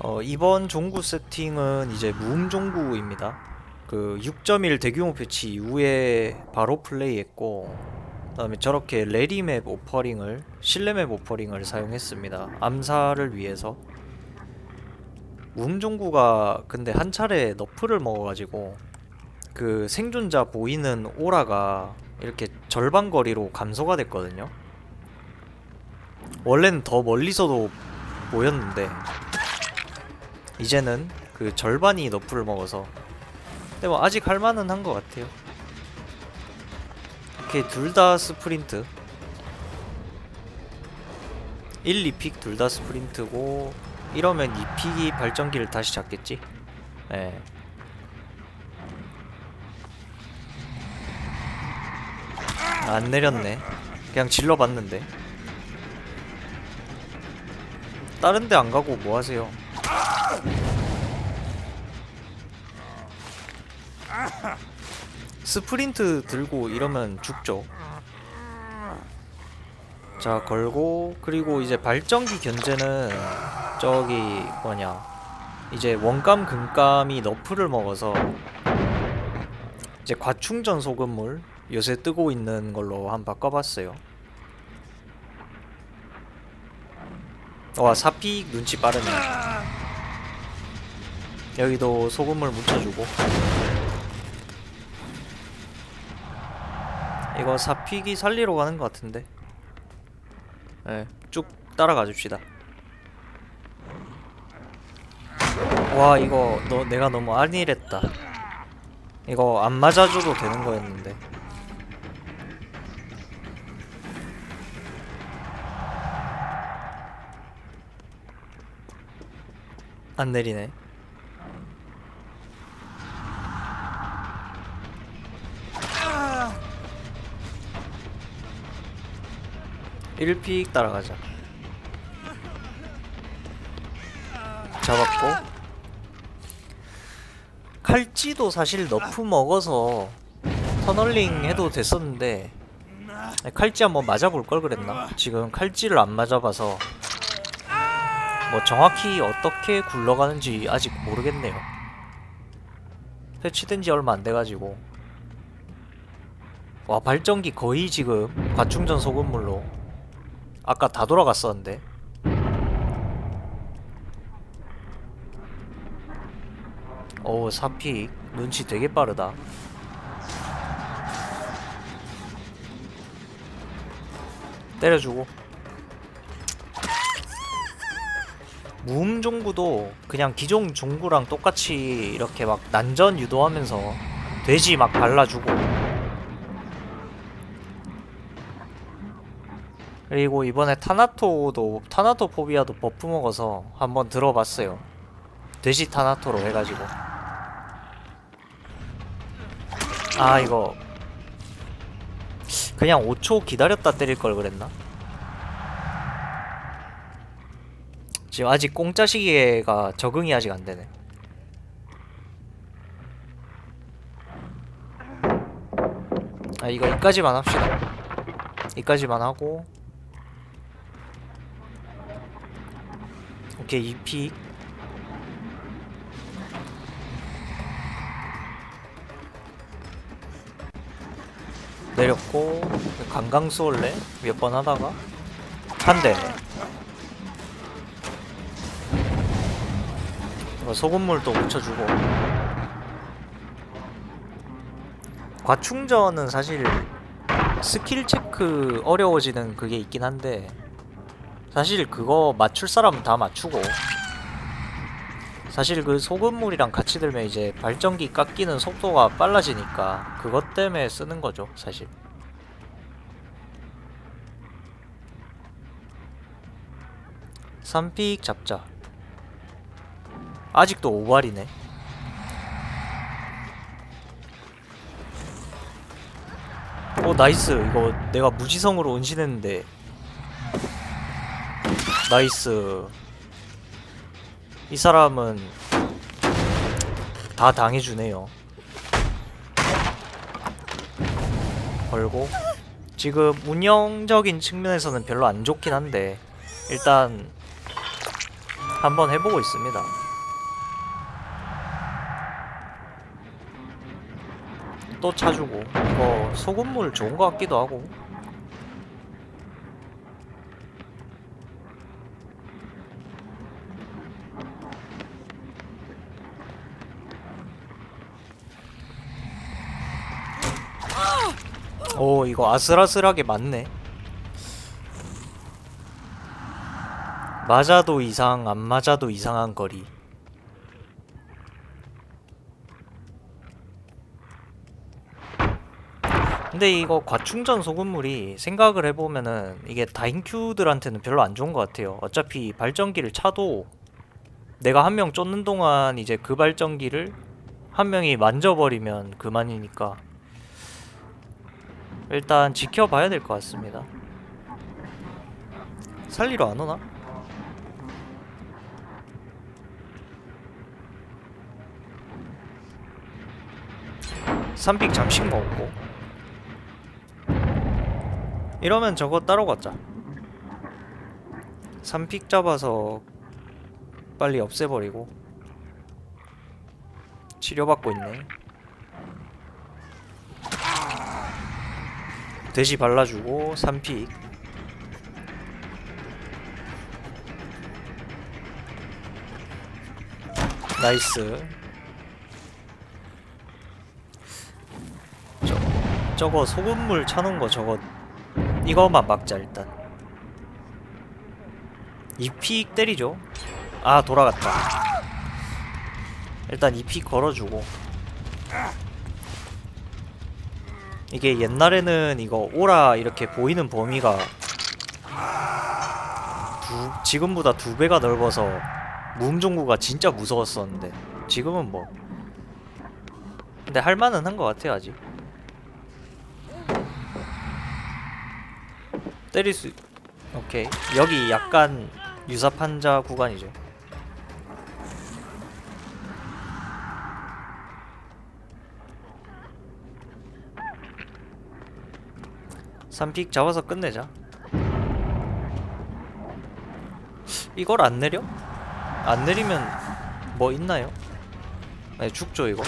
어, 이번 종구 세팅은 이제 무음 종구입니다. 그 6.1 대규모 패치 이후에 바로 플레이했고 그다음에 저렇게 레리맵 오퍼링을 실내맵 오퍼링을 사용했습니다. 암살을 위해서 무음 종구가 근데 한 차례 너프를 먹어가지고 그 생존자 보이는 오라가 이렇게 절반 거리로 감소가 됐거든요. 원래는 더 멀리서도 보였는데 이제는 그 절반이 너프를 먹어서. 근데 뭐 아직 할만은 한 것 같아요. 이렇게 둘 다 스프린트. 1, 2픽 둘 다 스프린트고 이러면 2픽이 발전기를 다시 잡겠지? 예. 안 내렸네. 그냥 질러봤는데. 다른 데 안 가고 뭐 하세요 스프린트 들고 이러면 죽죠. 자 걸고 그리고 이제 발전기 견제는 저기 뭐냐 이제 원감 금감이 너프를 먹어서 이제 과충전 소금물 요새 뜨고 있는 걸로 한번 바꿔봤어요. 와 사피 눈치 빠르네. 여기도 소금물 묻혀주고 이거 사픽이 살리러 가는 것 같은데. 네, 쭉 따라가 줍시다. 와 이거 너 내가 너무 안일했다. 이거 안 맞아줘도 되는 거였는데. 안 내리네 일픽 따라가자. 잡았고. 칼찌도 사실 너프 먹어서 터널링 해도 됐었는데 칼찌 한번 맞아볼 걸 그랬나? 지금 칼찌를 안 맞아봐서 뭐 정확히 어떻게 굴러가는지 아직 모르겠네요. 패치된 지 얼마 안 돼가지고. 와 발전기 거의 지금 과충전 소금물로 아까 다 돌아갔었는데. 오 사픽 눈치 되게 빠르다. 때려주고. 무음 종구도 그냥 기존 종구랑 똑같이 이렇게 막 난전 유도하면서 돼지 막 발라주고 그리고 이번에 타나토도 타나토 포비아도 버프 먹어서 한번 들어봤어요. 돼지 타나토로 해가지고 아 이거 그냥 5초 기다렸다 때릴 걸 그랬나? 지금 아직 공짜 시계가 적응이 아직 안 되네. 아 이거 이까지만 합시다. 이까지만 하고 오케이 2픽 내렸고 강강수월래? 몇 번 하다가? 한대. 소금물도 묻혀주고. 과충전은 사실 스킬 체크 어려워지는 그게 있긴 한데 사실 그거 맞출 사람은 다 맞추고. 사실 그 소금물이랑 같이 들면 이제 발전기 깎이는 속도가 빨라지니까 그것 때문에 쓰는 거죠 사실. 삼픽 잡자. 아직도 오발이네. 오 나이스. 이거 내가 무지성으로 은신했는데 나이스. 이 사람은 다 당해주네요. 걸고. 지금 운영적인 측면에서는 별로 안 좋긴 한데 일단 한번 해보고 있습니다. 또 차주고. 이거 소금물 좋은 것 같기도 하고 오 이거 아슬아슬하게 맞네. 맞아도 이상 안 맞아도 이상한 거리. 근데 이거 과충전 소금물이 생각을 해보면은 이게 다인큐들한테는 별로 안 좋은 것 같아요. 어차피 발전기를 차도 내가 한 명 쫓는 동안 이제 그 발전기를 한 명이 만져버리면 그만이니까 일단 지켜봐야 될 것 같습니다. 살리러 안 오나? 삼픽 잠식 먹었고 이러면 저거 따로 가자 삼픽 잡아서 빨리 없애버리고 치료받고 있네 돼지 발라주고 3픽. 나이스. 저, 저거 소금물 차는 거 저거 이거만 막자 일단. 2픽 때리죠? 아 돌아갔다. 일단 2픽 걸어주고 이게 옛날에는 이거 오라 이렇게 보이는 범위가 두, 지금보다 두 배가 넓어서 무음종구가 진짜 무서웠었는데 지금은 뭐. 근데 할만은 한 것 같아요 아직. 때릴 수 오케이. 여기 약간 유사판자 구간이죠 삼픽 잡아서 끝내자. 이걸 안 내려? 안 내리면 뭐 있나요? 네, 죽죠 이거.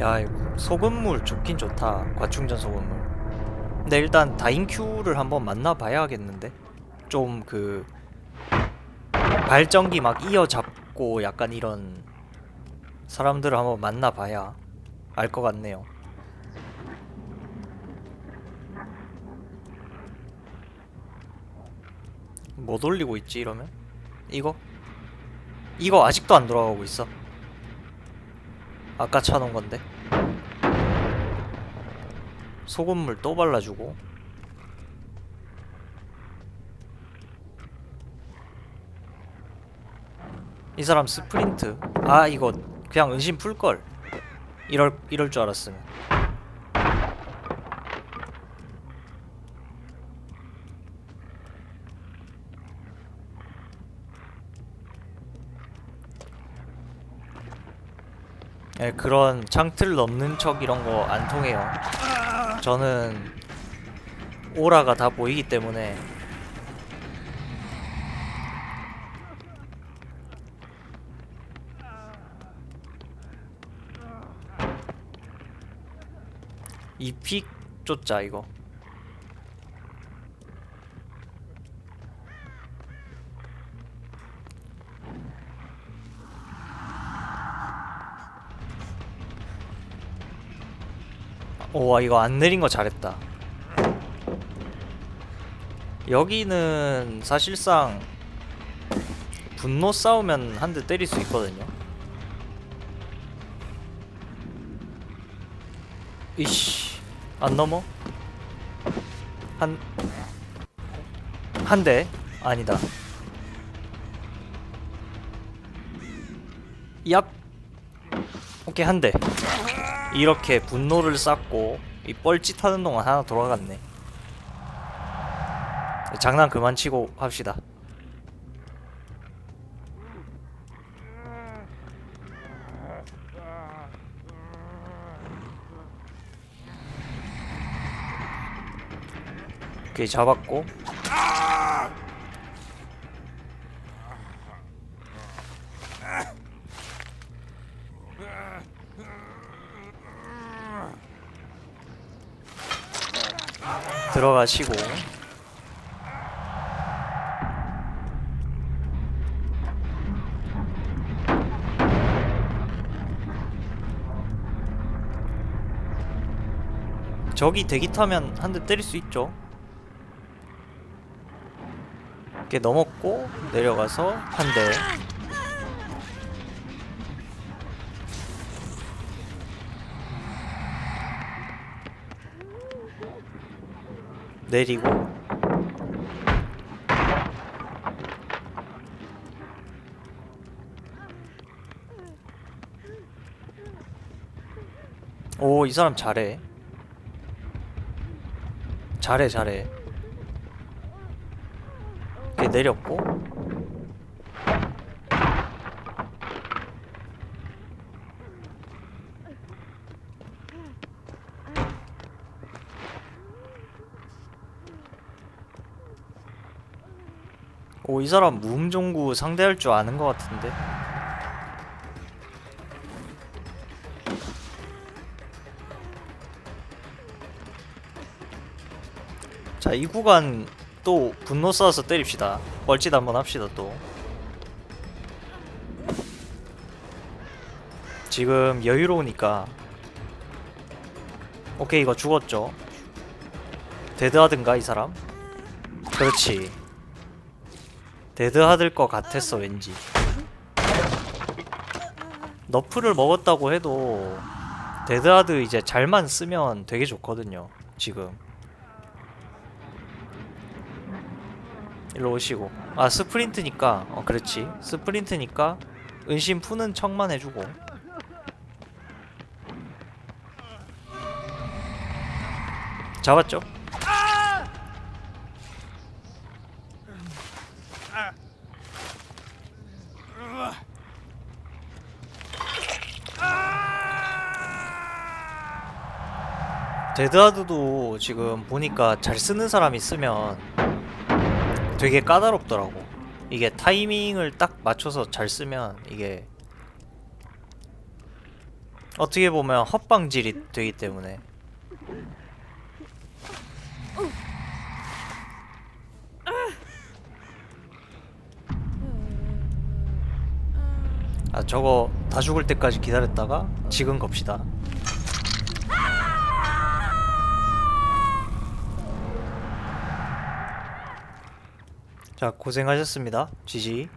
야, 소금물 좋긴 좋다. 과충전 소금물. 근데 일단 다인큐를 한번 만나봐야겠는데. 좀 그 발전기 막 이어잡고 약간 이런 사람들을 한번 만나봐야 알 것 같네요. 못 올리고 있지 이러면? 이거? 이거 아직도 안 돌아가고 있어. 아까 차놓은 건데. 소금물 또 발라주고. 이 사람 스프린트. 아 이거 그냥 은신 풀걸. 이럴 이럴 줄 알았으면 예, 그런 창틀 넘는 척 이런 거 안 통해요. 저는 오라가 다 보이기 때문에 이픽 쫓자 이거. 오 이거 안 내린 거 잘했다. 여기는 사실상 분노 싸우면 한 대 때릴 수 있거든요. 이씨 안 넘어? 한... 한 대? 아니다. 얍. 오케이 한대 이렇게 분노를 쌓고 이 뻘짓하는 동안 하나 돌아갔네. 장난 그만 치고 합시다. 오케이 잡았고 들어가시고. 저기 대기 타면 한 대 때릴 수 있죠? 이렇게 넘었고 내려가서 한대 내리고. 오 이 사람 잘해. 잘해 잘해. 이렇게 내렸고 오 이 사람 무음종구 상대할 줄 아는 것 같은데. 자 이 구간 또 분노 쌓아서 때립시다. 뻘짓 한번 합시다 또. 지금 여유로우니까. 오케이 이거 죽었죠. 데드하든가 이 사람? 그렇지 데드하들 것 같았어 왠지. 너프를 먹었다고 해도 데드하드 이제 잘만 쓰면 되게 좋거든요 지금. 일로 오시고. 아 스프린트니까 어 그렇지. 스프린트니까 은신 푸는 척만 해주고. 잡았죠? 데드하드도 지금 보니까 잘 쓰는 사람 있으면 되게 까다롭더라고. 이게 타이밍을 딱 맞춰서 잘 쓰면 이게 어떻게 보면 헛방질이 되기 때문에 아 저거 다 죽을 때까지 기다렸다가 지금 겁시다. 자 고생하셨습니다. 지지.